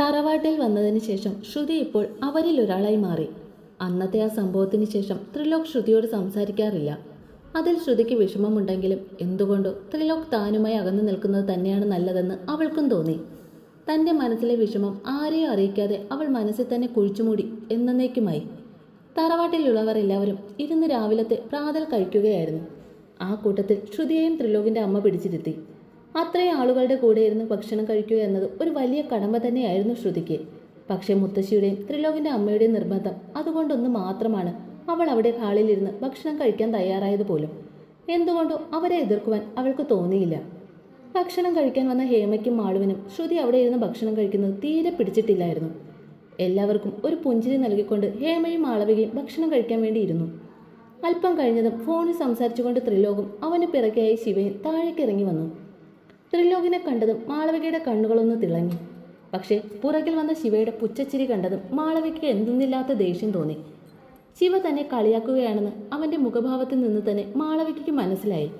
തറവാട്ടിൽ വന്നതിന് ശേഷം ശ്രുതി ഇപ്പോൾ അവരിൽ ഒരാളായി മാറി. അന്നത്തെ ആ സംഭവത്തിന് ശേഷം ത്രിലോക് ശ്രുതിയോട് സംസാരിക്കാറില്ല. അതിൽ ശ്രുതിക്ക് വിഷമമുണ്ടെങ്കിലും എന്തുകൊണ്ടോ ത്രിലോക് താനുമായി അകന്നു നിൽക്കുന്നത് തന്നെയാണ് നല്ലതെന്ന് അവൾക്കും തോന്നി. തന്റെ മനസ്സിലെ വിഷമം ആരെയും അറിയിക്കാതെ അവൾ മനസ്സിൽ തന്നെ കുഴിച്ചുമൂടി എന്നേക്കുമായി തറവാട്ടിലുള്ളവർ എല്ലാവരും ഇരുന്ന് രാവിലത്തെ പ്രാതൽ കഴിക്കുകയായിരുന്നു. ആ കൂട്ടത്തിൽ ശ്രുതിയെയും ത്രിലോകിന്റെ അമ്മ പിടിച്ചിരുത്തി. അത്രയും ആളുകളുടെ കൂടെ ഇരുന്ന് ഭക്ഷണം കഴിക്കുക എന്നത് ഒരു വലിയ കടമ തന്നെയായിരുന്നു ശ്രുതിക്ക്. പക്ഷേ മുത്തശ്ശിയുടെയും ത്രിലോകിന്റെ അമ്മയുടെയും നിർബന്ധം അതുകൊണ്ടൊന്ന് മാത്രമാണ് അവൾ അവിടെ ഹാളിൽ ഇരുന്ന് ഭക്ഷണം കഴിക്കാൻ തയ്യാറായത് പോലും. എന്തുകൊണ്ടോ അവരെ എതിർക്കുവാൻ അവൾക്ക് തോന്നിയില്ല. ഭക്ഷണം കഴിക്കാൻ വന്ന ഹേമയ്ക്കും മാളുവിനും ശ്രുതി അവിടെ ഇരുന്ന് ഭക്ഷണം കഴിക്കുന്നത് തീരെ പിടിച്ചിട്ടില്ലായിരുന്നു. എല്ലാവർക്കും ഒരു പുഞ്ചിരി നൽകിക്കൊണ്ട് ഹേമയും മാളവികയും ഭക്ഷണം കഴിക്കാൻ വേണ്ടി ഇരുന്നു. അല്പം കഴിഞ്ഞതും ഫോണിൽ സംസാരിച്ചുകൊണ്ട് ത്രിലോകും അവന് പിറകെയായി ശിവയും താഴേക്കിറങ്ങി വന്നു. ത്രിലോകിനെ കണ്ടതും മാളവികയുടെ കണ്ണുകളൊന്ന് തിളങ്ങി. പക്ഷേ പുറകിൽ വന്ന ശിവയുടെ പുച്ചച്ചിരി കണ്ടതും മാളവികയ്ക്ക് എന്തെന്നില്ലാത്ത ദേഷ്യം തോന്നി. ശിവ തന്നെ കളിയാക്കുകയാണെന്ന് അവന്റെ മുഖഭാവത്തിൽ നിന്ന് തന്നെ മാളവികയ്ക്ക് മനസ്സിലായി.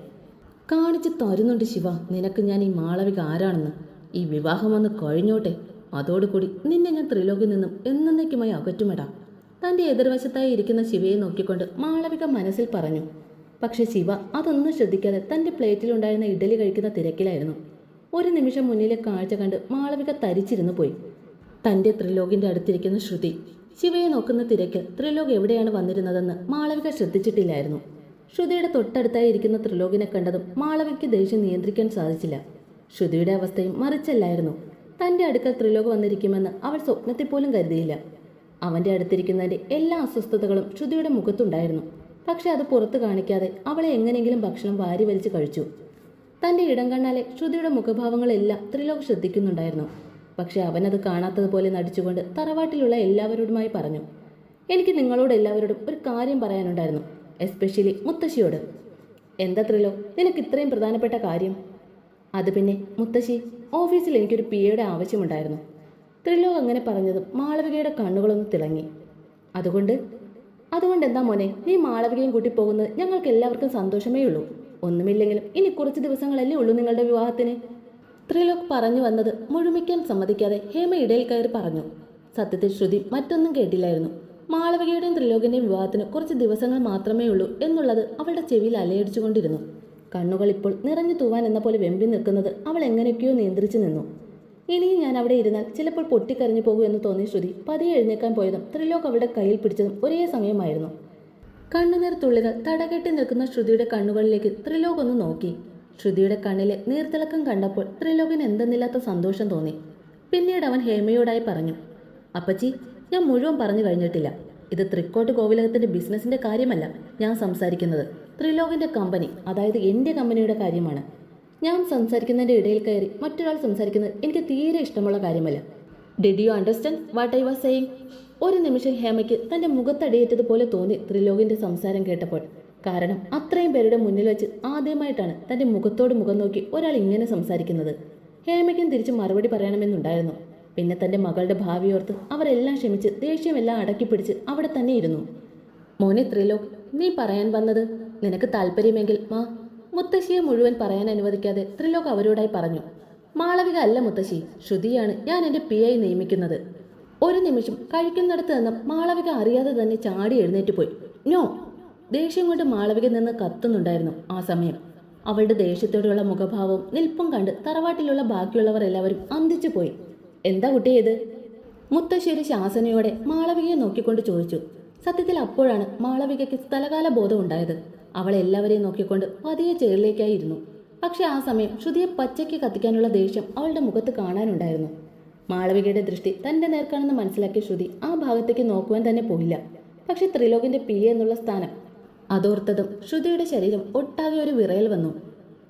കാണിച്ചു തരുന്നുണ്ട് ശിവ നിനക്ക് ഞാൻ ഈ മാളവിക ആരാണെന്ന്. ഈ വിവാഹം വന്ന് കഴിഞ്ഞോട്ടെ. അതോടുകൂടി നിന്നെ ഞാൻ ത്രിലോകിൽ നിന്നും എന്നേക്കുമായി അകറ്റുമെടാ. തന്റെ എതിർവശത്തായി ഇരിക്കുന്ന ശിവയെ നോക്കിക്കൊണ്ട് മാളവിക മനസ്സിൽ പറഞ്ഞു. പക്ഷെ ശിവ അതൊന്നും ശ്രദ്ധിക്കാതെ തന്റെ പ്ലേറ്റിലുണ്ടായിരുന്ന ഇഡലി കഴിക്കുന്ന തിരക്കിലായിരുന്നു. ഒരു നിമിഷം മുന്നിലെ കാഴ്ച കണ്ട് മാളവിക തരിച്ചിരുന്നു പോയി. തന്റെ ത്രിലോകിന്റെ അടുത്തിരിക്കുന്ന ശ്രുതി ശിവയെ നോക്കുന്ന തിരക്കിൽ ത്രിലോക് എവിടെയാണ് വന്നിരുന്നതെന്ന് മാളവിക ശ്രദ്ധിച്ചിട്ടില്ലായിരുന്നു. ശ്രുതിയുടെ തൊട്ടടുത്തായി ഇരിക്കുന്ന ത്രിലോകിനെ കണ്ടതും മാളവികയ്ക്ക് ദേഷ്യം നിയന്ത്രിക്കാൻ സാധിച്ചില്ല. ശ്രുതിയുടെ അവസ്ഥയും മറിച്ചല്ലായിരുന്നു. തന്റെ അടുക്കൽ ത്രിലോക് വന്നിരിക്കുമെന്ന് അവൾ സ്വപ്നത്തിൽ പോലും കരുതിയില്ല. അവന്റെ അടുത്തിരിക്കുന്നതിന്റെ എല്ലാ അസ്വസ്ഥതകളും ശ്രുതിയുടെ മുഖത്തുണ്ടായിരുന്നു. പക്ഷെ അത് പുറത്തു കാണിക്കാതെ അവളെ എങ്ങനെയെങ്കിലും ഭക്ഷണം വാരി വലിച്ച് കഴിച്ചു. തന്റെ ഇടം കണ്ണാലെ ശ്രുതിയുടെ മുഖഭാവങ്ങളെല്ലാം ത്രിലോക് ശ്രദ്ധിക്കുന്നുണ്ടായിരുന്നു. പക്ഷെ അവനത് കാണാത്തതുപോലെ നടിച്ചുകൊണ്ട് തറവാട്ടിലുള്ള എല്ലാവരോടുമായി പറഞ്ഞു എനിക്ക് നിങ്ങളോട് എല്ലാവരോടും ഒരു കാര്യം പറയാനുണ്ടായിരുന്നു എസ്പെഷ്യലി മുത്തശ്ശിയോട്. എന്താ ത്രിലോ നിനക്ക് ഇത്രയും പ്രധാനപ്പെട്ട കാര്യം? അത് പിന്നെ മുത്തശ്ശി ഓഫീസിൽ എനിക്കൊരു പി എയുടെ ആവശ്യമുണ്ടായിരുന്നു. ത്രിലോ അങ്ങനെ പറഞ്ഞതും മാളവികയുടെ കണ്ണുകളൊന്ന് തിളങ്ങി. അതുകൊണ്ട് അതുകൊണ്ട് എന്താ മോനെ നീ മാളവികയും കൂട്ടി പോകുന്നത് ഞങ്ങൾക്ക് എല്ലാവർക്കും സന്തോഷമേ ഉള്ളൂ. ഒന്നുമില്ലെങ്കിലും ഇനി കുറച്ച് ദിവസങ്ങളല്ലേ ഉള്ളൂ നിങ്ങളുടെ വിവാഹത്തിന്. ത്രിലോക് പറഞ്ഞു വന്നത് മുഴുമിക്കാൻ സമ്മതിക്കാതെ ഹേമ ഇടയിൽ കയറി പറഞ്ഞു. സത്യത്തിൽ ശ്രുതി മറ്റൊന്നും കേട്ടില്ലായിരുന്നു. മാളവികയുടെയും ത്രിലോകിന്റെയും വിവാഹത്തിന് കുറച്ച് ദിവസങ്ങൾ മാത്രമേ ഉള്ളൂ എന്നുള്ളത് അവളുടെ ചെവിയിൽ അലയടിച്ചുകൊണ്ടിരുന്നു. കണ്ണുകൾ ഇപ്പോൾ നിറഞ്ഞു തൂവാൻ എന്ന പോലെ വെമ്പി നിൽക്കുന്നത് അവൾ എങ്ങനെയൊക്കെയോ നിയന്ത്രിച്ചു നിന്നു. ഇനിയും ഞാൻ അവിടെ ഇരുന്നാൽ ചിലപ്പോൾ പൊട്ടിക്കരഞ്ഞു പോകും എന്ന് തോന്നിയ ശ്രുതി പതിയെ എഴുന്നേക്കാൻ പോയതും ത്രിലോക് അവളുടെ കയ്യിൽ പിടിച്ചതും ഒരേ സമയമായിരുന്നു. കണ്ണുനീർ തുള്ളികൾ തടകെട്ടി നിൽക്കുന്ന ശ്രുതിയുടെ കണ്ണുകളിലേക്ക് ത്രിലോക് ഒന്ന് നോക്കി. ശ്രുതിയുടെ കണ്ണിലെ നീർത്തിളക്കം കണ്ടപ്പോൾ ത്രിലോകിന് എന്തെന്നില്ലാത്ത സന്തോഷം തോന്നി. പിന്നീട് അവൻ ഹേമയോടായി പറഞ്ഞു അപ്പച്ചി ഞാൻ മുഴുവൻ പറഞ്ഞു കഴിഞ്ഞിട്ടില്ല. ഇത് തൃക്കോട്ട് കോവിലകത്തിന്റെ ബിസിനസിന്റെ കാര്യമല്ല ഞാൻ സംസാരിക്കുന്നത്. ത്രിലോകിന്റെ കമ്പനി അതായത് എന്റെ കമ്പനിയുടെ കാര്യമാണ്. ഞാൻ സംസാരിക്കുന്നതിന്റെ ഇടയിൽ കയറി മറ്റൊരാൾ സംസാരിക്കുന്നത് എനിക്ക് തീരെ ഇഷ്ടമുള്ള കാര്യമല്ല. Did you understand what I was saying ഒരു നിമിഷം ഹേമയ്ക്ക് തന്റെ മുഖത്തടിയേറ്റതുപോലെ തോന്നി ത്രിലോകിന്റെ സംസാരം കേട്ടപ്പോൾ. കാരണം അത്രയും പേരുടെ മുന്നിൽ വെച്ച് ആദ്യമായിട്ടാണ് തന്റെ മുഖത്തോട് മുഖം നോക്കി ഒരാൾ ഇങ്ങനെ സംസാരിക്കുന്നത്. ഹേമയ്ക്കും തിരിച്ച് മറുപടി പറയണമെന്നുണ്ടായിരുന്നു. പിന്നെ തന്റെ മകളുടെ ഭാവിയോർത്ത് അവരെല്ലാം ക്ഷമിച്ച് ദേഷ്യമെല്ലാം അടക്കി പിടിച്ച് അവിടെ തന്നെ ഇരുന്നു. മോനെ ത്രിലോക് നീ പറയാൻ വന്നത് നിനക്ക് താല്പര്യമെങ്കിൽ മാ മുത്തശ്ശിയെ മുഴുവൻ പറയാൻ അനുവദിക്കാതെ ത്രിലോക് അവരോടായി പറഞ്ഞു മാളവിക അല്ല മുത്തശ്ശി ശ്രുതിയാണ് ഞാൻ എന്റെ പി ഐ നിയമിക്കുന്നത്. ഒരു നിമിഷം കഴിക്കുന്നിടത്ത് നിന്ന് മാളവിക അറിയാതെ തന്നെ ചാടി എഴുന്നേറ്റ് പോയി. നോ ദേഷ്യം കൊണ്ട് മാളവിക നിന്ന് കത്തുന്നുണ്ടായിരുന്നു ആ സമയം. അവളുടെ ദേഷ്യത്തോടെയുള്ള മുഖഭാവവും നിൽപ്പും കണ്ട് തറവാട്ടിലുള്ള ബാക്കിയുള്ളവർ എല്ലാവരും അന്തിച്ചു പോയി. എന്താ കുട്ടി ഇത്? മുത്തശ്ശേരി ശാസനയോടെ മാളവികയെ നോക്കിക്കൊണ്ട് ചോദിച്ചു. സത്യത്തിൽ അപ്പോഴാണ് മാളവികയ്ക്ക് സ്ഥലകാല ബോധം ഉണ്ടായത്. അവൾ എല്ലാവരെയും നോക്കിക്കൊണ്ട് പതിയെ ചേറിലേക്കായി ഇരുന്നു പക്ഷെ ആ സമയം ശ്രുതിയെ പച്ചയ്ക്ക് കത്തിക്കാനുള്ള ദേഷ്യം അവളുടെ മുഖത്ത് കാണാനുണ്ടായിരുന്നു. മാളവികയുടെ ദൃഷ്ടി തന്റെ നേർക്കാണെന്ന് മനസ്സിലാക്കിയ ശ്രുതി ആ ഭാഗത്തേക്ക് നോക്കുവാൻ തന്നെ പോയില്ല. പക്ഷെ ത്രിലോകിന്റെ പി എന്നുള്ള സ്ഥാനം അതോർത്തതും ശ്രുതിയുടെ ശരീരം ഒട്ടാകെ ഒരു വിറയൽ വന്നു.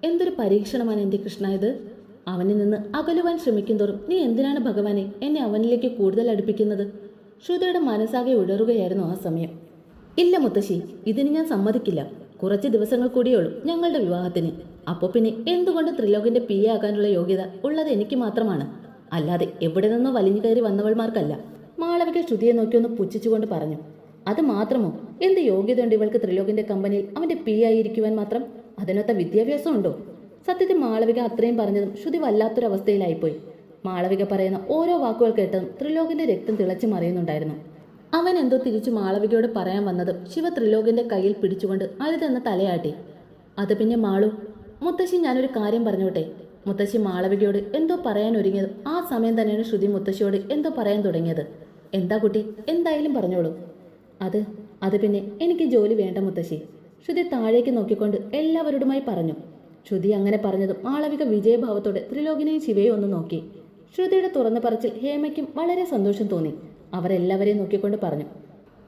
എന്തൊരു പരീക്ഷണമാണ് എന്റെ കൃഷ്ണ ഇത്? അവനിൽ നിന്ന് അകലുവാൻ ശ്രമിക്കുന്തോറും നീ എന്തിനാണ് ഭഗവാനെ എന്നെ അവനിലേക്ക് കൂടുതൽ അടുപ്പിക്കുന്നത്? ശ്രുതിയുടെ മനസ്സാകെ ഉഴറുകയായിരുന്നു ആ സമയം. ഇല്ല മുത്തശ്ശി ഇതിന് ഞാൻ സമ്മതിക്കില്ല. കുറച്ച് ദിവസങ്ങൾ കൂടിയുള്ളൂ ഞങ്ങളുടെ വിവാഹത്തിന്. അപ്പോൾ പിന്നെ എന്തുകൊണ്ട് ത്രിലോകിന്റെ പി ആകാനുള്ള യോഗ്യത ഉള്ളത് എനിക്ക് മാത്രമാണ്. അല്ലാതെ എവിടെ നിന്നോ വലിഞ്ഞു കയറി വന്നവൾമാർക്കല്ല. മാളവിക ശ്രുതിയെ നോക്കിയൊന്ന് പുച്ഛിച്ചുകൊണ്ട് പറഞ്ഞു അത് മാത്രമോ? എന്ത് യോഗ്യതയുണ്ട് ഇവൾക്ക് ത്രിലോകിന്റെ കമ്പനിയിൽ? അവന്റെ പി ആയിരിക്കുവാൻ മാത്രം? അതിനൊത്ത വിദ്യാഭ്യാസം ഉണ്ടോ? സത്യത്തിൽ മാളവിക അത്രയും പറഞ്ഞതും ശ്രുതി വല്ലാത്തൊരവസ്ഥയിലായിപ്പോയി. മാളവിക പറയുന്ന ഓരോ വാക്കുകൾ കേട്ടതും ത്രിലോകിന്റെ രക്തം തിളച്ചു മറിയുന്നുണ്ടായിരുന്നു. അവൻ എന്തോ തിരിച്ചു മാളവികയോട് പറയാൻ വന്നതും ശിവ ത്രിലോകിന്റെ കയ്യിൽ പിടിച്ചുകൊണ്ട് അരുതെന്ന തലയാട്ടി. അത് പിന്നെ മാളു മുത്തശ്ശി ഞാനൊരു കാര്യം പറഞ്ഞോട്ടെ? മുത്തശ്ശി മാളവികയോട് എന്തോ പറയാൻ ഒരുങ്ങിയത് ആ സമയം തന്നെയാണ് ശ്രുതി മുത്തശ്ശിയോട് എന്തോ പറയാൻ തുടങ്ങിയത്. എന്താ കുട്ടി? എന്തായാലും പറഞ്ഞോളൂ. അത് അത് പിന്നെ എനിക്ക് ജോലി വേണ്ട മുത്തശ്ശി. ശ്രുതി താഴേക്ക് നോക്കിക്കൊണ്ട് എല്ലാവരോടുമായി പറഞ്ഞു. ശ്രുതി അങ്ങനെ പറഞ്ഞതും മാളവിക വിജയഭാവത്തോടെ ത്രിലോകിനെയും ശിവയെ ഒന്ന് നോക്കി. ശ്രുതിയുടെ തുറന്നു പറച്ചിൽ ഹേമയ്ക്കും വളരെ സന്തോഷം തോന്നി. അവരെല്ലാവരെയും നോക്കിക്കൊണ്ട് പറഞ്ഞു.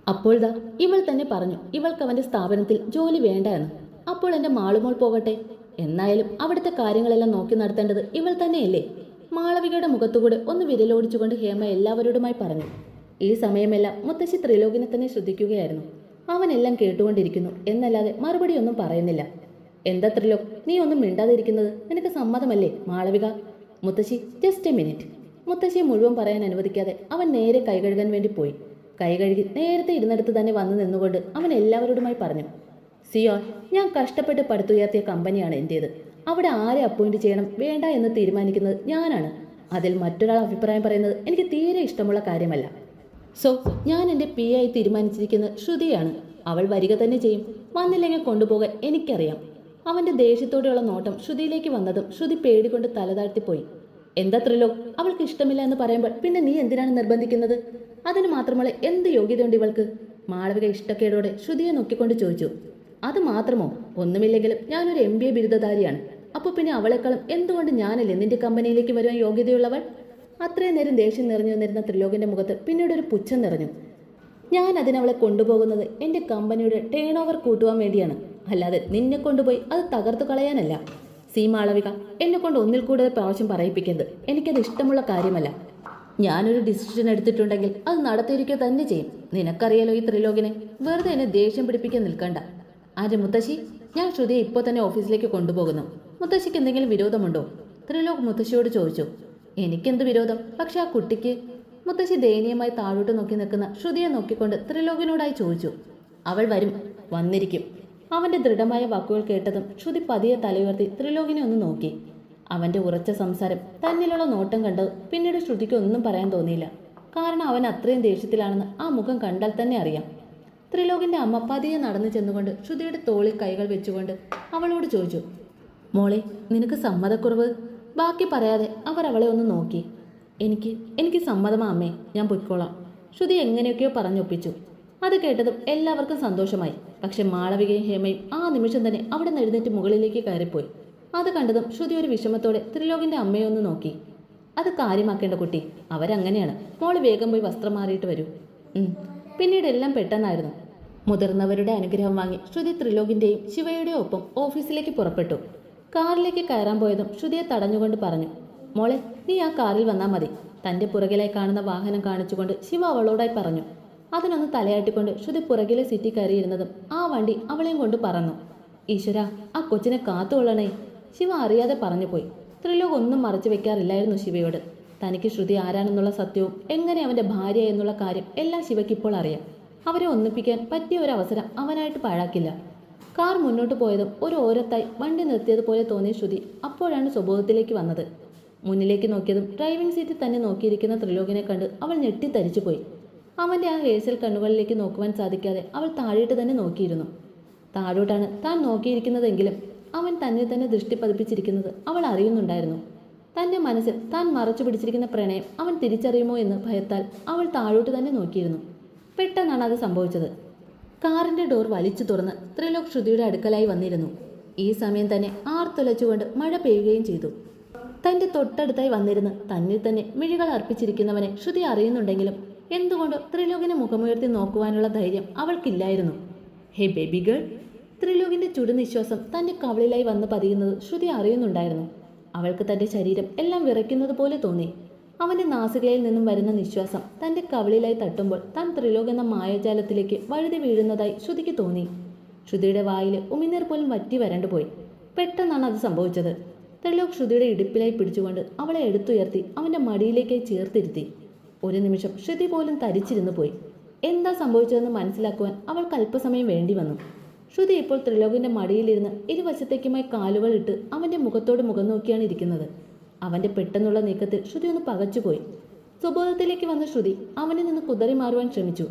അപ്പോൾ ദാ ഇവൾ തന്നെ പറഞ്ഞു ഇവൾക്ക് അവന്റെ സ്ഥാപനത്തിൽ ജോലി വേണ്ട എന്ന്. അപ്പോൾ എന്റെ മാളുമോൾ പോകട്ടെ? എന്നായാലും അവിടുത്തെ കാര്യങ്ങളെല്ലാം നോക്കി നടത്തേണ്ടത് ഇവൾ തന്നെയല്ലേ? മാളവികയുടെ മുഖത്തുകൂടെ ഒന്ന് വിരലോടിച്ചുകൊണ്ട് ഹേമ എല്ലാവരോടുമായി പറഞ്ഞു. ഈ സമയമെല്ലാം മുത്തശ്ശി ത്രിലോകിനെ തന്നെ ശ്രദ്ധിക്കുകയായിരുന്നു. അവനെല്ലാം കേട്ടുകൊണ്ടിരിക്കുന്നു എന്നല്ലാതെ മറുപടിയൊന്നും പറയുന്നില്ല. എന്താ ത്രിലോക് നീ ഒന്നും മിണ്ടാതിരിക്കുന്നത്? നിനക്ക് സമ്മതമല്ലേ മാളവിക? മുത്തശ്ശി ജസ്റ്റ് എ മിനിറ്റ് മുത്തശ്ശിയെ മുഴുവൻ പറയാൻ അനുവദിക്കാതെ അവൻ നേരെ കൈ കഴുകാൻ വേണ്ടി പോയി. കൈ കഴുകി നേരത്തെ ഇരുന്നിടത്ത് തന്നെ വന്നു നിന്നുകൊണ്ട് അവൻ എല്ലാവരോടുമായി പറഞ്ഞു സിയോൺ ഞാൻ കഷ്ടപ്പെട്ട് പടുത്തുയർത്തിയ കമ്പനിയാണ് എന്റേത് അവിടെ ആരെ അപ്പോയിന്റ് ചെയ്യണം വേണ്ട എന്ന് തീരുമാനിക്കുന്നത് ഞാനാണ്. അതിൽ മറ്റൊരാൾ അഭിപ്രായം പറയുന്നത് എനിക്ക് തീരെ ഇഷ്ടമുള്ള കാര്യമല്ല. സോ ഞാൻ എന്റെ പി ആയി തീരുമാനിച്ചിരിക്കുന്ന ശ്രുതിയാണ്. അവൾ വരിക തന്നെ ചെയ്യും. വന്നില്ലെങ്കിൽ കൊണ്ടുപോകാൻ എനിക്കറിയാം. അവന്റെ ദേഷ്യത്തോടെയുള്ള നോട്ടം ശ്രുതിയിലേക്ക് വന്നതും ശ്രുതി പേടികൊണ്ട് തലതാഴ്ത്തിപ്പോയി എന്താ ത്രിലോ അവൾക്ക് ഇഷ്ടമില്ല എന്ന് പറയുമ്പോൾ പിന്നെ നീ എന്തിനാണ് നിർബന്ധിക്കുന്നത്? അതിന് മാത്രമുള്ള എന്ത് യോഗ്യതയുണ്ട് ഇവൾക്ക്? മാളവിക ഇഷ്ടക്കേടോടെ ശ്രുതിയെ നോക്കിക്കൊണ്ട് ചോദിച്ചു. അത് മാത്രമോ? ഒന്നുമില്ലെങ്കിലും ഞാനൊരു എം ബി എ ബിരുദധാരിയാണ്. അപ്പോൾ പിന്നെ അവളെക്കാളും എന്തുകൊണ്ട് ഞാനല്ലേ നിന്റെ കമ്പനിയിലേക്ക് വരുവാൻ യോഗ്യതയുള്ളവൾ? അത്രയും നേരം ദേഷ്യം നിറഞ്ഞു നിന്നിരുന്ന ത്രിലോകിന്റെ മുഖത്ത് പിന്നീട് ഒരു പുച്ഛം നിറഞ്ഞു. ഞാൻ അതിനവളെ കൊണ്ടുപോകുന്നത് എന്റെ കമ്പനിയുടെ ടേൺ ഓവർ കൂട്ടുവാൻ വേണ്ടിയാണ്. അല്ലാതെ നിന്നെ കൊണ്ടുപോയി അത് തകർത്തു കളയാനല്ല. സീമാളവിക എന്നെ കൊണ്ട് ഒന്നിൽ കൂടുതൽ പ്രാവശ്യം പറയിപ്പിക്കരുത്. എനിക്കത് ഇഷ്ടമുള്ള കാര്യമല്ല. ഞാനൊരു ഡിസിഷൻ എടുത്തിട്ടുണ്ടെങ്കിൽ അത് നടത്തിയിരിക്കുക തന്നെ ചെയ്യും. നിനക്കറിയാലോ ഈ ത്രിലോകിനെ. വെറുതെ എന്നെ ദേഷ്യം പിടിപ്പിക്കാൻ നിൽക്കണ്ട. ആര് മുത്തശ്ശി ഞാൻ ശ്രുതിയെ ഇപ്പോൾ തന്നെ ഓഫീസിലേക്ക് കൊണ്ടുപോകുന്നു. മുത്തശ്ശിക്ക് എന്തെങ്കിലും വിരോധമുണ്ടോ? ത്രിലോക് മുത്തശ്ശിയോട് ചോദിച്ചു. എനിക്കെന്ത് വിരോധം? പക്ഷെ ആ കുട്ടിക്ക് മുത്തശ്ശി ദയനീയമായി താഴോട്ട് നോക്കി നിൽക്കുന്ന ശ്രുതിയെ നോക്കിക്കൊണ്ട് ത്രിലോകിനോടായി ചോദിച്ചു. അവൾ വരും വന്നിരിക്കും. അവന്റെ ദൃഢമായ വാക്കുകൾ കേട്ടതും ശ്രുതി പതിയെ തലയുയർത്തി ത്രിലോകിനെ ഒന്ന് നോക്കി. അവന്റെ ഉറച്ച സംസാരം തന്നിലുള്ള നോട്ടം കണ്ട് പിന്നീട് ശ്രുതിക്ക് ഒന്നും പറയാൻ തോന്നിയില്ല. കാരണം അവൻ അത്രയും ദേഷ്യത്തിലാണെന്ന് ആ മുഖം കണ്ടാൽ തന്നെ അറിയാം. ത്രിലോകിന്റെ അമ്മ പതിയെ നടന്നു ചെന്നുകൊണ്ട് ശ്രുതിയുടെ തോളിൽ കൈകൾ വെച്ചുകൊണ്ട് അവളോട് ചോദിച്ചു മോളെ നിനക്ക് സമ്മതക്കുറവ്? ബാക്കി പറയാതെ അവർ അവളെ ഒന്ന് നോക്കി. എനിക്ക് എനിക്ക് സമ്മതമാ അമ്മേ ഞാൻ പൊയ്ക്കോളാം. ശ്രുതി എങ്ങനെയൊക്കെയോ പറഞ്ഞൊപ്പിച്ചു. അത് കേട്ടതും എല്ലാവർക്കും സന്തോഷമായി. പക്ഷെ മാളവികയും ഹേമയും ആ നിമിഷം തന്നെ അവിടെ നിന്ന് എഴുന്നേറ്റ് മുകളിലേക്ക് കയറിപ്പോയി. അത് കണ്ടതും ശ്രുതി ഒരു വിഷമത്തോടെ അമ്മയെ ഒന്ന് നോക്കി. അത് കാര്യമാക്കേണ്ട കുട്ടി അവരങ്ങനെയാണ്. മോൾ വേഗം പോയി വസ്ത്രം മാറിയിട്ട് വരൂ. പിന്നീട് എല്ലാം പെട്ടെന്നായിരുന്നു. മുതിർന്നവരുടെ അനുഗ്രഹം വാങ്ങി ശ്രുതി ത്രിലോകിന്റെയും ശിവയുടെയും ഒപ്പം ഓഫീസിലേക്ക് പുറപ്പെട്ടു. കാറിലേക്ക് കയറാൻ പോയതും ശ്രുതിയെ തടഞ്ഞുകൊണ്ട് പറഞ്ഞു മോളെ നീ ആ കാറിൽ വന്നാൽ മതി. തന്റെ പുറകിലായി കാണുന്ന വാഹനം കാണിച്ചുകൊണ്ട് ശിവ അവളോടായി പറഞ്ഞു. അതിനൊന്ന് തലയാട്ടിക്കൊണ്ട് ശ്രുതി പുറകിലെ സീറ്റിൽ കയറിയിരുന്നതും ആ വണ്ടി അവളെയും കൊണ്ട് പറന്നു. ഈശ്വര ആ കൊച്ചിനെ കാത്തുകൊള്ളണേ. ശിവ അറിയാതെ പറഞ്ഞു പോയി ത്രിലോക് ഒന്നും മറച്ചു വെക്കാറില്ലായിരുന്നു ശിവയോട്. തനിക്ക് ശ്രുതി ആരാണെന്നുള്ള സത്യവും എങ്ങനെ അവന്റെ ഭാര്യ എന്നുള്ള കാര്യം എല്ലാം ശിവയ്ക്ക് ഇപ്പോൾ അറിയാം. അവരെ ഒന്നിപ്പിക്കാൻ പറ്റിയ ഒരു അവസരം അവനായിട്ട് പാഴാക്കില്ല. കാർ മുന്നോട്ട് പോയതും ഒരു ഓരത്തായി വണ്ടി നിർത്തിയതുപോലെ തോന്നിയ ശ്രുതി അപ്പോഴാണ് സ്വബോധത്തിലേക്ക് വന്നത്. മുന്നിലേക്ക് നോക്കിയതും ഡ്രൈവിംഗ് സീറ്റിൽ തന്നെ നോക്കിയിരിക്കുന്ന ത്രിലോകിനെ കണ്ട് അവൾ ഞെട്ടിത്തരിച്ചുപോയി. അവന്റെ ആ ഹേസൽ കണ്ണുകളിലേക്ക് നോക്കുവാൻ സാധിക്കാതെ അവൾ താഴോട്ട് തന്നെ നോക്കിയിരുന്നു. താഴോട്ടാണ് താൻ നോക്കിയിരിക്കുന്നതെങ്കിലും അവൻ തന്നെ തന്നെ ദൃഷ്ടി പതിപ്പിച്ചിരിക്കുന്നത് അവൾ അറിയുന്നുണ്ടായിരുന്നു. തന്റെ മനസ്സിൽ താൻ മറച്ചു പിടിച്ചിരിക്കുന്ന പ്രണയം അവൻ തിരിച്ചറിയുമോ എന്ന് ഭയത്താൽ അവൾ താഴോട്ട് തന്നെ നോക്കിയിരുന്നു. പെട്ടെന്നാണ് അത് സംഭവിച്ചത്. കാറിന്റെ ഡോർ വലിച്ചു തുറന്ന് ത്രിലോക് ശ്രുതിയുടെ അടുക്കലായി വന്നിരുന്നു. ഈ സമയം തന്നെ ആർത്തുലച്ചുകൊണ്ട് മഴ പെയ്യുകയും ചെയ്തു. തന്റെ തൊട്ടടുത്തായി വന്നിരുന്ന് തന്നിൽ തന്നെ മിഴികൾ അർപ്പിച്ചിരിക്കുന്നവനെ ശ്രുതി അറിയുന്നുണ്ടെങ്കിലും എന്തുകൊണ്ട് ത്രിലോകിനെ മുഖമുയർത്തി നോക്കുവാനുള്ള ധൈര്യം അവൾക്കില്ലായിരുന്നു? ഹേ ബേബി ഗേൾ ത്രിലോകിന്റെ ചുടുനിശ്വാസം തന്റെ കവളിലായി വന്ന് പതിയുന്നത് ശ്രുതി അറിയുന്നുണ്ടായിരുന്നു. അവൾക്ക് തന്റെ ശരീരം എല്ലാം വിറയ്ക്കുന്നത് പോലെ തോന്നി. അവന്റെ നാസികയിൽ നിന്നും വരുന്ന നിശ്വാസം തന്റെ കവളിലായി തട്ടുമ്പോൾ താൻ ത്രിലോക് എന്ന മായജാലത്തിലേക്ക് വഴുതി വീഴുന്നതായി ശ്രുതിക്ക് തോന്നി. ശ്രുതിയുടെ വായിൽ ഉമിനീർ പോലും വറ്റി വരണ്ടുപോയി പെട്ടെന്നാണ് അത് സംഭവിച്ചത്. ത്രിലോക് ശ്രുതിയുടെ ഇടുപ്പിലായി പിടിച്ചുകൊണ്ട് അവളെ എടുത്തുയർത്തി അവന്റെ മടിയിലേക്കായി ചേർത്തിരുത്തി. ഒരു നിമിഷം ശ്രുതി പോലും തരിച്ചിരുന്നു പോയി. എന്താ സംഭവിച്ചതെന്ന് മനസ്സിലാക്കുവാൻ അവൾക്ക് അല്പസമയം വേണ്ടി വന്നു. ശ്രുതി ഇപ്പോൾ ത്രിലോകിന്റെ മടിയിലിരുന്ന് ഇരുവശത്തേക്കുമായി കാലുകൾ ഇട്ട് അവന്റെ മുഖത്തോട് മുഖം നോക്കിയാണ് ഇരിക്കുന്നത്. അവന്റെ പെട്ടെന്നുള്ള നീക്കത്തിൽ ശ്രുതി ഒന്ന് പകച്ചുപോയി സ്വബോധത്തിലേക്ക് വന്ന ശ്രുതി അവനിൽ നിന്ന് കുതറി മാറുവാൻ ശ്രമിച്ചു.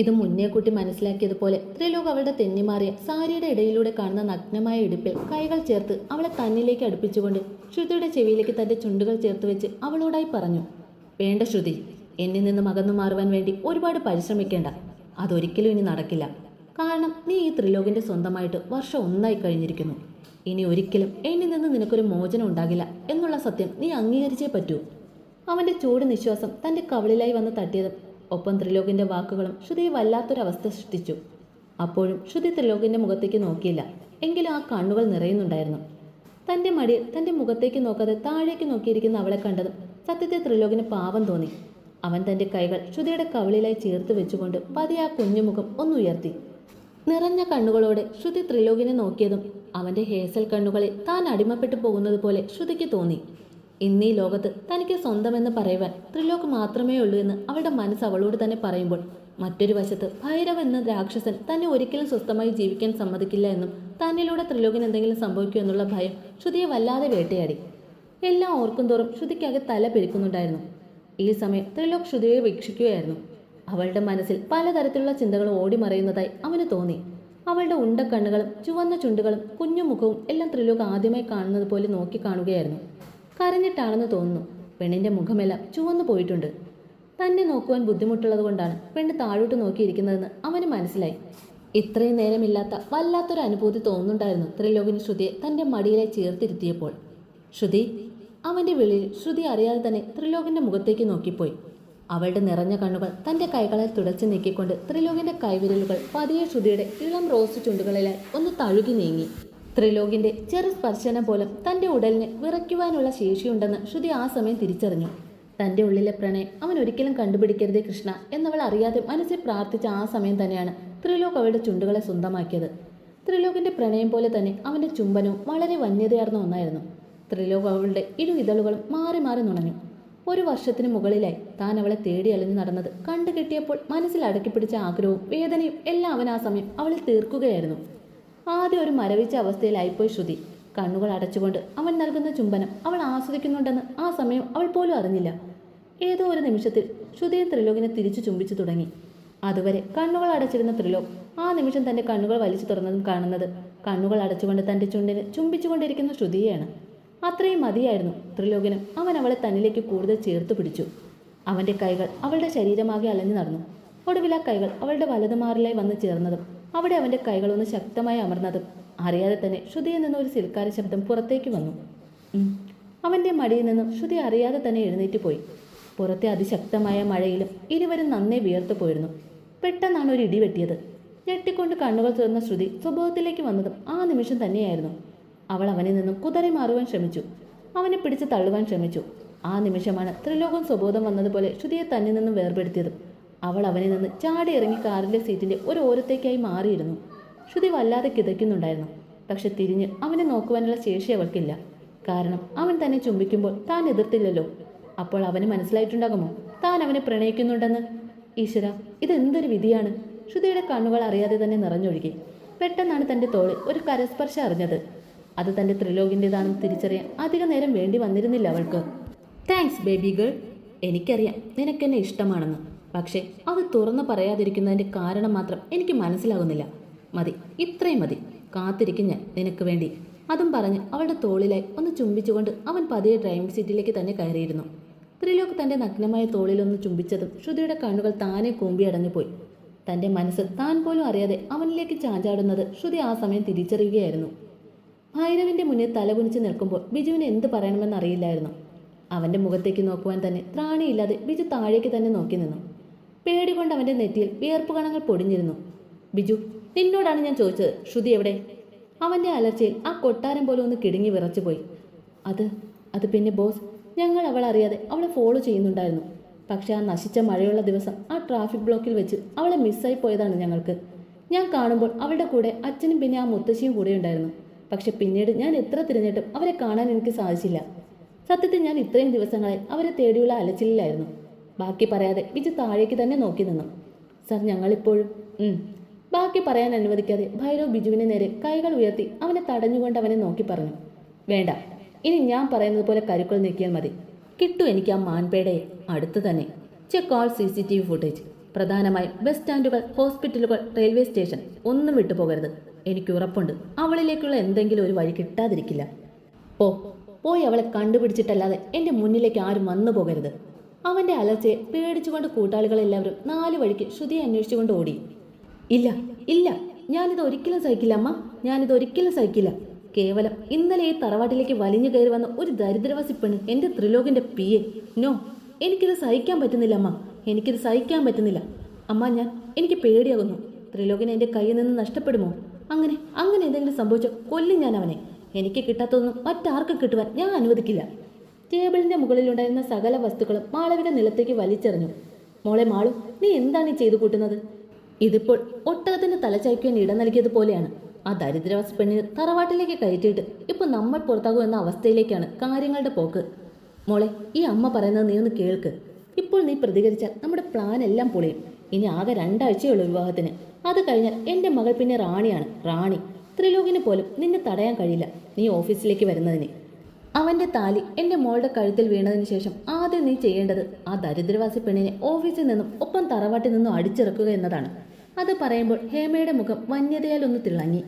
ഇത് മുന്നേ കൂട്ടി മനസ്സിലാക്കിയതുപോലെ ത്രിലോക് അവളുടെ തെന്നിമാറിയ സാരിയുടെ ഇടയിലൂടെ കാണുന്ന നഗ്നമായ ഇടുപ്പിൽ കൈകൾ ചേർത്ത് അവളെ തന്നിലേക്ക് അടുപ്പിച്ചുകൊണ്ട് ശ്രുതിയുടെ ചെവിയിലേക്ക് തന്റെ ചുണ്ടുകൾ ചേർത്ത് വെച്ച് അവളോടായി പറഞ്ഞു. വേണ്ട ശ്രുതി. എന്നിൽ നിന്നും അകന്നു മാറുവാൻ വേണ്ടി ഒരുപാട് പരിശ്രമിക്കേണ്ട. അതൊരിക്കലും ഇനി നടക്കില്ല. കാരണം നീ ഈ ത്രിലോകിന്റെ സ്വന്തമായിട്ട് വർഷം ഒന്നായി കഴിഞ്ഞിരിക്കുന്നു. ഇനി ഒരിക്കലും എന്നിൽ നിന്ന് നിനക്കൊരു മോചനം ഉണ്ടാകില്ല എന്നുള്ള സത്യം നീ അംഗീകരിച്ചേ പറ്റൂ. അവന്റെ ചൂട് നിശ്വാസം തന്റെ കവളിലായി വന്ന് തട്ടിയതും ഒപ്പം ത്രിലോകിന്റെ വാക്കുകളും ശ്രുതിയെ വല്ലാത്തൊരവസ്ഥ സൃഷ്ടിച്ചു. അപ്പോഴും ശ്രുതി ത്രിലോകിന്റെ മുഖത്തേക്ക് നോക്കിയില്ല. എങ്കിലും ആ കണ്ണുകൾ നിറയുന്നുണ്ടായിരുന്നു. തന്റെ മടിയിൽ തന്റെ മുഖത്തേക്ക് നോക്കാതെ താഴേക്ക് നോക്കിയിരിക്കുന്ന അവളെ കണ്ടതും സത്യത്തെ ത്രിലോകിന് പാവം തോന്നി. അവൻ തന്റെ കൈകൾ ശ്രുതിയുടെ കവിളിലായി ചേർത്ത് വെച്ചുകൊണ്ട് പതിയെ ആ കുഞ്ഞുമുഖം ഒന്നുയർത്തി നിറഞ്ഞ കണ്ണുകളോടെ ശ്രുതി ത്രിലോകിനെ നോക്കിയതും അവന്റെ ഹേസൽ കണ്ണുകളിൽ താൻ അടിമപ്പെട്ടു പോകുന്നത് പോലെ ശ്രുതിക്ക് തോന്നി. ഇന്നീ ലോകത്ത് തനിക്ക് സ്വന്തമെന്ന് പറയുവാൻ ത്രിലോക് മാത്രമേ ഉള്ളൂ എന്ന് അവളുടെ മനസ്സ് അവളോട് തന്നെ പറയുമ്പോൾ മറ്റൊരു വശത്ത് ഭൈരവ് എന്ന രാക്ഷസൻ തന്നെ ഒരിക്കലും സ്വസ്ഥമായി ജീവിക്കാൻ സമ്മതിക്കില്ല എന്നും തന്നിലൂടെ ത്രിലോകിന് എന്തെങ്കിലും സംഭവിക്കൂ എന്നുള്ള ഭയം ശ്രുതിയെ വല്ലാതെ വേട്ടയാടി. എല്ലാം ഓർക്കും തോറും ശ്രുതിക്കാകെ തല പെരുക്കുന്നുണ്ടായിരുന്നു. ഈ സമയം ത്രിലോക് ശ്രുതിയെ വീക്ഷിക്കുകയായിരുന്നു. അവളുടെ മനസ്സിൽ പലതരത്തിലുള്ള ചിന്തകൾ ഓടിമറയുന്നതായി അവന് തോന്നി. അവളുടെ ഉണ്ട കണ്ണുകളും ചുവന്ന ചുണ്ടുകളും കുഞ്ഞു മുഖവും എല്ലാം ത്രിലോക് ആദ്യമായി കാണുന്നത് പോലെ നോക്കി കാണുകയായിരുന്നു. കരഞ്ഞിട്ടാണെന്ന് തോന്നുന്നു പെണ്ണിന്റെ മുഖമെല്ലാം ചുവന്നു പോയിട്ടുണ്ട്. തന്നെ നോക്കുവാൻ ബുദ്ധിമുട്ടുള്ളത് കൊണ്ടാണ് പെണ്ണ് താഴോട്ട് നോക്കിയിരിക്കുന്നതെന്ന് അവന് മനസ്സിലായി. ഇത്രയും നേരമില്ലാത്ത വല്ലാത്തൊരു അനുഭൂതി തോന്നുന്നുണ്ടായിരുന്നു ത്രിലോകിന് ശ്രുതിയെ തന്റെ മടിയിലായി ചേർത്തിരുത്തിയപ്പോൾ. ശ്രുതി അവന്റെ വിളിയിൽ ശ്രുതി അറിയാതെ തന്നെ ത്രിലോകിന്റെ മുഖത്തേക്ക് നോക്കിപ്പോയി. അവളുടെ നിറഞ്ഞ കണ്ണുകൾ തന്റെ കൈകളെ തുടച്ചു നീക്കിക്കൊണ്ട് ത്രിലോകിന്റെ കൈവിരലുകൾ പതിയെ ശ്രുതിയുടെ ഇളം റോസ് ചുണ്ടുകളിലായി ഒന്ന് തഴുകി നീങ്ങി. ത്രിലോകിന്റെ ചെറു സ്പർശനം പോലും തന്റെ ഉടലിന് വിറയ്ക്കുവാനുള്ള ശേഷിയുണ്ടെന്ന് ശ്രുതി ആ സമയം തിരിച്ചറിഞ്ഞു. തന്റെ ഉള്ളിലെ പ്രണയം അവൻ ഒരിക്കലും കണ്ടുപിടിക്കരുതേ കൃഷ്ണ എന്നവൾ അറിയാതെ മനസ്സിൽ പ്രാർത്ഥിച്ച ആ സമയം തന്നെയാണ് ത്രിലോക് അവളുടെ ചുണ്ടുകളെ സ്വന്തമാക്കിയത്. ത്രിലോകിന്റെ പ്രണയം പോലെ തന്നെ അവന്റെ ചുംബനവും വളരെ വന്യതയാർന്ന ഒന്നായിരുന്നു. ത്രിലോക് അവളുടെ ഇരു ഇതളുകളും മാറി മാറി നുണഞ്ഞു. ഒരു വർഷത്തിന് മുകളിലായി താൻ അവളെ തേടി അലിഞ്ഞു നടന്നത് കണ്ടു കിട്ടിയപ്പോൾ മനസ്സിൽ അടക്കിപ്പിടിച്ച ആഗ്രഹവും വേദനയും എല്ലാം അവൻ ആ സമയം അവളിൽ തീർക്കുകയായിരുന്നു. ആദ്യം ഒരു മരവിച്ച അവസ്ഥയിലായിപ്പോയി ശ്രുതി. കണ്ണുകൾ അടച്ചുകൊണ്ട് അവൻ നൽകുന്ന ചുംബനം അവൾ ആസ്വദിക്കുന്നുണ്ടെന്ന് ആ സമയം അവൾ പോലും അറിഞ്ഞില്ല. ഏതോ ഒരു നിമിഷത്തിൽ ശ്രുതിയും ത്രിലോകിനെ തിരിച്ചു ചുംബിച്ചു തുടങ്ങി. അതുവരെ കണ്ണുകൾ അടച്ചിരുന്ന ത്രിലോക് ആ നിമിഷം തന്റെ കണ്ണുകൾ വലിച്ചു തുറന്നതും കാണുന്നത് കണ്ണുകൾ അടച്ചുകൊണ്ട് തന്റെ ചുണ്ടിന് ചുംബിച്ചുകൊണ്ടിരിക്കുന്ന ശ്രുതിയെയാണ്. അത്രയും മതിയായിരുന്നു ത്രിലോകനും അവൻ അവളെ തന്നിലേക്ക് കൂടുതൽ ചേർത്ത് പിടിച്ചു. അവന്റെ കൈകൾ അവളുടെ ശരീരമാകെ അലഞ്ഞു നടന്നു. ഒടുവിൽ ആ കൈകൾ അവളുടെ വലതുമാറിലായി വന്ന് ചേർന്നതും അവിടെ അവന്റെ കൈകളൊന്ന് ശക്തമായി അമർന്നതും അറിയാതെ തന്നെ ശ്രുതിയിൽ നിന്ന് ഒരു സിൽക്കാര ശബ്ദം പുറത്തേക്ക് വന്നു. അവന്റെ മടിയിൽ നിന്നും ശ്രുതി അറിയാതെ തന്നെ എഴുന്നേറ്റ് പോയി. പുറത്തെ അതിശക്തമായ മഴയിലും ഇരുവരും നന്നേ വിയർത്തു പോയിരുന്നു. പെട്ടെന്നാണ് ഒരു ഇടി വെട്ടിയത്. ഞെട്ടിക്കൊണ്ട് കണ്ണുകൾ തുറന്ന ശ്രുതി സ്വഭാവത്തിലേക്ക് വന്നതും ആ നിമിഷം തന്നെയായിരുന്നു. അവൾ അവനിൽ നിന്നും കുതറി മാറുവാൻ ശ്രമിച്ചു. അവനെ പിടിച്ച് തള്ളുവാൻ ശ്രമിച്ചു. ആ നിമിഷമാണ് ത്രിലോകം സ്വബോധം വന്നതുപോലെ ശ്രുതിയെ തന്നിൽ നിന്നും വേർപെടുത്തിയതും. അവൾ അവനിൽ നിന്ന് ചാടി ഇറങ്ങി കാറിന്റെ സീറ്റിന്റെ ഒരു ഓരത്തേക്കായി മാറിയിരുന്നു. ശ്രുതി വല്ലാതെ കിതയ്ക്കുന്നുണ്ടായിരുന്നു. പക്ഷെ തിരിഞ്ഞ് അവനെ നോക്കുവാനുള്ള ശേഷി അവൾക്കില്ല. കാരണം അവൻ തന്നെ ചുംബിക്കുമ്പോൾ താൻ എതിർത്തില്ലല്ലോ. അപ്പോൾ അവന് മനസ്സിലായിട്ടുണ്ടാകുമോ? താൻ അവനെ പ്രണയിക്കുന്നുണ്ടെന്ന്? ഈശ്വര ഇതെന്തൊരു വിധിയാണ്? ശ്രുതിയുടെ കണ്ണുകൾ അറിയാതെ തന്നെ നിറഞ്ഞൊഴുകി. പെട്ടെന്നാണ് തന്റെ തോളിൽ ഒരു കരസ്പർശം അറിഞ്ഞത്. അത് തന്റെ ത്രിലോകിന്റെതാണെന്ന് തിരിച്ചറിയാൻ അധിക നേരം വേണ്ടി വന്നിരുന്നില്ല അവൾക്ക്. താങ്ക്സ് ബേബി ഗേൾ എനിക്കറിയാം നിനക്കെന്നെ ഇഷ്ടമാണെന്ന്. പക്ഷേ അത് തുറന്നു പറയാതിരിക്കുന്നതിന്റെ കാരണം മാത്രം എനിക്ക് മനസ്സിലാകുന്നില്ല. മതി ഇത്രയും മതി. കാത്തിരിക്കും ഞാൻ നിനക്ക് വേണ്ടി. അതും പറഞ്ഞ് അവളുടെ തോളിലായി ഒന്ന് ചുംബിച്ചുകൊണ്ട് അവൻ പതിയെ ഡ്രൈവിംഗ് സീറ്റിലേക്ക് തന്നെ കയറിയിരുന്നു. ത്രിലോക് തന്റെ നഗ്നമായ തോളിലൊന്ന് ചുംബിച്ചതും ശ്രുതിയുടെ കണ്ണുകൾ താനെ കൂമ്പി അടഞ്ഞുപോയി. തന്റെ മനസ്സ് താൻ പോലും അറിയാതെ അവനിലേക്ക് ചാഞ്ചാടുന്നത് ശ്രുതി ആ സമയം തിരിച്ചറിയുകയായിരുന്നു. ഭൈരവിന്റെ മുന്നിൽ തലകുനിച്ച് നിൽക്കുമ്പോൾ ബിജുവിന് എന്ത് പറയണമെന്ന് അറിയില്ലായിരുന്നു. അവന്റെ മുഖത്തേക്ക് നോക്കുവാൻ തന്നെ ത്രാണിയില്ലാതെ ബിജു താഴേക്ക് തന്നെ നോക്കി നിന്നു. പേടി കൊണ്ട് അവന്റെ നെറ്റിയിൽ വിയർപ്പ് കണങ്ങൾ പൊടിഞ്ഞിരുന്നു. ബിജു നിന്നോടാണ് ഞാൻ ചോദിച്ചത്. ശ്രുതി എവിടെ? അവന്റെ അലർച്ചയിൽ ആ കൊട്ടാരം പോലെ ഒന്ന് കിടുങ്ങി വിറച്ചുപോയി. അത് അത് പിന്നെ ബോസ് ഞങ്ങൾ അവൾ അറിയാതെ അവളെ ഫോളോ ചെയ്യുന്നുണ്ടായിരുന്നു. പക്ഷേ ആ നശിച്ച മഴയുള്ള ദിവസം ആ ട്രാഫിക് ബ്ലോക്കിൽ വെച്ച് അവളെ മിസ്സായി പോയതാണ് ഞങ്ങൾക്ക്. ഞാൻ കാണുമ്പോൾ അവളുടെ കൂടെ അച്ഛനും പിന്നെ ആ മുത്തശ്ശിയും കൂടെ ഉണ്ടായിരുന്നു പക്ഷെ പിന്നീട് ഞാൻ എത്ര തിരഞ്ഞിട്ടും അവരെ കാണാൻ എനിക്ക് സാധിച്ചില്ല. സത്യത്തിൽ ഞാൻ ഇത്രയും ദിവസങ്ങളെ അവരെ തേടിയുള്ള അലച്ചിലായിരുന്നു ബാക്കി പറയാതെ ബിജു താഴേക്ക് തന്നെ നോക്കി നിന്നു. സർ ഞങ്ങളിപ്പോഴും. ബാക്കി പറയാൻ അനുവദിക്കാതെ ഭൈരവ് ബിജുവിനെ നേരെ കൈകൾ ഉയർത്തി അവനെ തടഞ്ഞുകൊണ്ട് അവനെ നോക്കി പറഞ്ഞു. വേണ്ട ഇനി ഞാൻ പറയുന്നത് പോലെ കരുക്കൾ നീക്കിയാൽ മതി. കിട്ടു എനിക്ക് ആ മാൻപേടയെ അടുത്ത് തന്നെ. Check all C C T V footage പ്രധാനമായും ബസ് സ്റ്റാൻഡുകൾ ഹോസ്പിറ്റലുകൾ റെയിൽവേ സ്റ്റേഷൻ. ഒന്നും വിട്ടുപോകരുത്. എനിക്ക് ഉറപ്പുണ്ട്. അവളിലേക്കുള്ള എന്തെങ്കിലും ഒരു വഴി കിട്ടാതിരിക്കില്ല. പോ. പോയി അവളെ കണ്ടുപിടിച്ചിട്ടല്ലാതെ എന്റെ മുന്നിലേക്ക് ആരും വന്നു പോകരുത്. അവന്റെ അലർച്ചയെ പേടിച്ചുകൊണ്ട് കൂട്ടാളികളെല്ലാവരും നാല് വഴിക്ക് ശ്രുതിയെ അന്വേഷിച്ചുകൊണ്ട് ഓടി. ഇല്ല ഇല്ല. ഞാനിത് ഒരിക്കലും സഹിക്കില്ല അമ്മ. ഞാനിത് ഒരിക്കലും സഹിക്കില്ല. കേവലം ഇന്നലെ ഈ തറവാട്ടിലേക്ക് വലിഞ്ഞു കയറി വന്ന ഒരു ദരിദ്രവാസി പെണ്ണ് എന്റെ ത്രിലോകിന്റെ പി എ. നോ. എനിക്കിത് സഹിക്കാൻ പറ്റുന്നില്ല അമ്മ. എനിക്കിത് സഹിക്കാൻ പറ്റുന്നില്ല. അമ്മ ഞാൻ എനിക്ക് പേടിയാകുന്നു. ത്രിലോകിനെ എന്റെ കയ്യിൽ നിന്ന് നഷ്ടപ്പെടുമോ? അങ്ങനെ അങ്ങനെ എന്തെങ്കിലും സംഭവിച്ചോ കൊല്ലും ഞാൻ അവനെ. എനിക്ക് കിട്ടാത്തതൊന്നും മറ്റാർക്കും കിട്ടുവാൻ ഞാൻ അനുവദിക്കില്ല. ടേബിളിന്റെ മുകളിലുണ്ടായിരുന്ന സകല വസ്തുക്കളും മാളവിക നിലത്തേക്ക് വലിച്ചെറിഞ്ഞു. മോളെ മാളു നീ എന്താണ് ഈ ചെയ്തു കൂട്ടുന്നത്? ഇതിപ്പോൾ ഒട്ടകത്തിന് തലചായ്ക്കുവാൻ ഇടം നൽകിയതുപോലെയാണ് ആ ദരിദ്രവസ് പെണ്ണിന് തറവാട്ടിലേക്ക് കയറ്റിയിട്ട് ഇപ്പോൾ നമ്മൾ പുറത്താകും എന്ന അവസ്ഥയിലേക്കാണ് കാര്യങ്ങളുടെ പോക്ക്. മോളെ ഈ അമ്മ പറയുന്നത് നീ ഒന്ന് കേൾക്ക്. ഇപ്പോൾ നീ പ്രതികരിച്ചാൽ നമ്മുടെ പ്ലാൻ എല്ലാം പൊളിയും. ഇനി ആകെ രണ്ടാഴ്ചയുള്ള വിവാഹത്തിന്. അത് കഴിഞ്ഞാൽ എന്റെ മകൾ പിന്നെ റാണിയാണ്. റാണി ത്രിലോകിന് പോലും നിന്നെ തടയാൻ കഴിയില്ല. നീ ഓഫീസിലേക്ക് വരുന്നതിന്. അവന്റെ താലി എന്റെ മോളുടെ കഴുത്തിൽ വീണതിന് ശേഷം ആദ്യം നീ ചെയ്യേണ്ടത് ആ ദരിദ്രവാസി പെണ്ണിനെ ഓഫീസിൽ നിന്നും ഒപ്പം തറവാട്ടിൽ നിന്നും അടിച്ചിറക്കുക എന്നതാണ്. അത് പറയുമ്പോൾ ഹേമയുടെ മുഖം വന്യതയാൽ ഒന്ന് തിളങ്ങി.